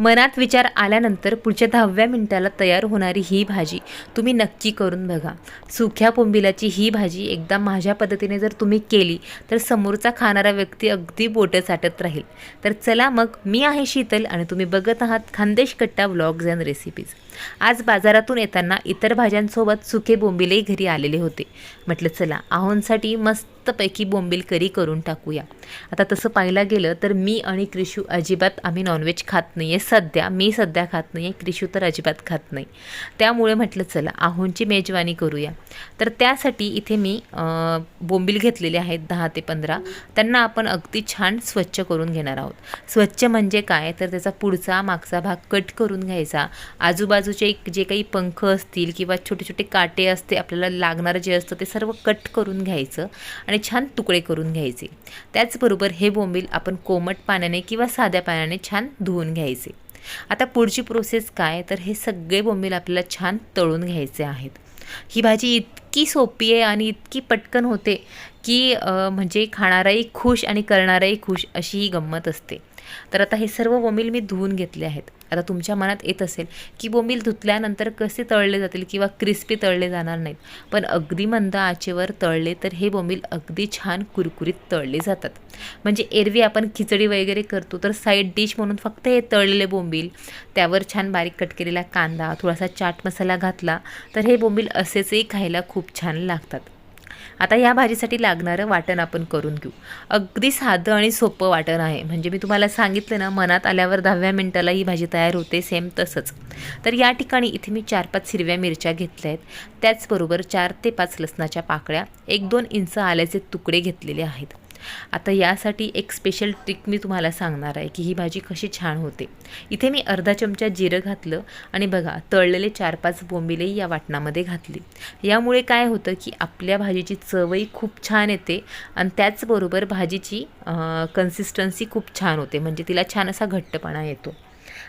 मनात विचार आल्यानंतर पुढच्या दहाव्या मिनिटाला तयार होणारी ही भाजी तुम्ही नक्की करून बघा. सुख्या बोंबिलाची ही भाजी एकदा माझ्या पद्धतीने जर तुम्ही केली तर समोरचा खाणारा व्यक्ती अगदी बोटं साटत राहील. तर चला मग मी आहे शीतल आणि तुम्ही बघत आहात खानदेश कट्टा व्लॉग्स अँड रेसिपीज. आज बाजारातून येताना इतर भाज्यांसोबत सुखे बोंबिलही घरी आलेले होते. म्हटलं चला आहोंसाठी मस्तपैकी बोंबील करी करून टाकूया. आता तसं पाहायला गेलं तर मी आणि क्रिशू अजिबात आम्ही नॉनव्हेज खात नाही आहे सध्या मी सध्या खात नाही आहे क्रिशू तर अजिबात खात नाही. त्यामुळे म्हटलं चला आहोंची मेजवानी करूया. तर त्यासाठी इथे मी बोंबील घेतलेले आहेत दहा ते पंधरा. त्यांना आपण अगदी छान स्वच्छ करून घेणार आहोत. स्वच्छ म्हणजे काय? तर त्याचा पुढचा मागचा भाग कट करून घ्यायचा. आजूबाजूचे एक जे काही पंख असतील किंवा छोटे छोटे काटे असते आपल्याला लागणारं जे असतं ते सर्व कट करून घ्यायचं. आणि छान तुकडे करून घ्यायचे. त्याचबरोबर हे बोंबील आपण कोमट पाण्याने किंवा साध्या पाण्याने छान धुवून घ्यायचे. आता पुढची प्रोसेस काय? तर हे सगळे बोंबील आपल्याला छान तळून घ्यायचे आहेत. ही भाजी इतकी सोपी आहे आणि इतकी पटकन होते की म्हणजे खाणाराही खुश आणि करणाराही खुश अशी ही गंमत असते. तर आता हे सर्व बोंबील मी धुवून घेतले आहेत. आता तुमच्या मनात येत असेल की बोंबील धुतल्यानंतर कसे तळले जातील किंवा क्रिस्पी तळले जाणार नाहीत. पण अगदी मंद आचेवर तळले तर हे बोंबील अगदी छान कुरकुरीत तळले जातात. म्हणजे एरवी आपण खिचडी वगैरे करतो तर साईड डिश म्हणून फक्त हे तळलेले बोंबील त्यावर छान बारीक कट केलेला कांदा थोडासा चाट मसाला घातला तर हे बोंबील असेचही खायला खूप छान लागतात. आता या भाजीसाठी लागणारं वाटण आपण करून घेऊ. अगदी साधं आणि सोपं वाटण आहे. म्हणजे मी तुम्हाला सांगितलं ना मनात आल्यावर दहाव्या मिनटाला ही भाजी तयार होते सेम तसंच. तर या ठिकाणी इथे मी चार पाच हिरव्या मिरच्या घेतल्या आहेत. त्याचबरोबर चार ते पाच लसणाच्या पाकळ्या एक दोन इंच आल्याचे तुकडे घेतलेले आहेत. आता यासाठी एक स्पेशल ट्रिक मी तुम्हाला सांगणार आहे की ही भाजी कशी छान होते. इथे मी अर्धा चमचा जिरं घातलं आणि बघा तळलेले चार पाच बोंबिलेही या वाटणामध्ये घातली. यामुळे काय होतं की आपल्या भाजीची चवही खूप छान येते आणि त्याचबरोबर भाजीची कन्सिस्टन्सी खूप छान होते. म्हणजे तिला छान असा घट्टपणा येतो.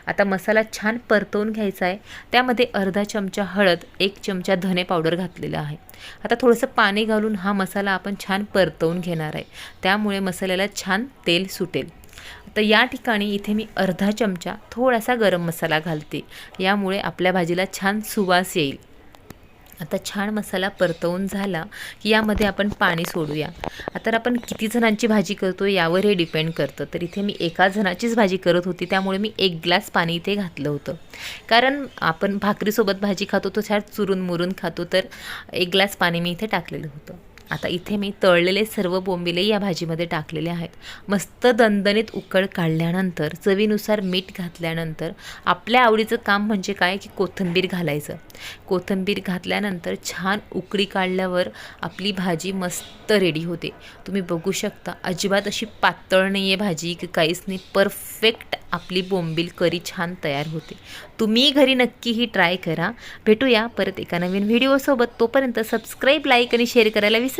आता मसाला छान परतवून घ्यायचा आहे. त्यामध्ये अर्धा चमचा हळद एक चमचा धने पावडर घातलेला आहे. आता थोडंसं पाणी घालून हा मसाला आपण छान परतवून घेणार आहे. त्यामुळे मसाल्याला छान तेल सुटेल. तर या ठिकाणी इथे मी अर्धा चमचा थोडासा गरम मसाला घालते. यामुळे आपल्या भाजीला छान सुवास येईल. आता छान मसाला परतवून झाला की यामध्ये आपण पाणी सोडूया. आता आपण किती जणांची भाजी करतो यावर हे डिपेंड करतं. तर इथे मी एका जणाचीच भाजी करत होती त्यामुळे मी एक ग्लास पाणी इथे घातलं होतं. कारण आपण भाकरीसोबत भाजी खातो तो छान चुरून मुरून खातो तर एक ग्लास पाणी मी इथे टाकलेलं होतं. आता इथे मी तळलेले सर्व बोंबिले या भाजीमध्ये टाकलेले आहेत. मस्त दणदणीत उकळ काढल्यानंतर चवीनुसार मीठ घातल्यानंतर आपल्या आवडीचं काम म्हणजे काय? की कोथिंबीर घालायचं. कोथिंबीर घातल्यानंतर छान उकळी काढल्यावर आपली भाजी मस्त रेडी होते. तुम्ही बघू शकता अजिबात अशी पातळ नाही आहे भाजी की काहीच नाही. परफेक्ट आपली बोंबील करी छान तयार होते. तुम्ही घरी नक्की ही ट्राय करा. भेटूया परत एका नवीन व्हिडिओसोबत तोपर्यंत सबस्क्राईब लाईक आणि शेअर करायला विसरू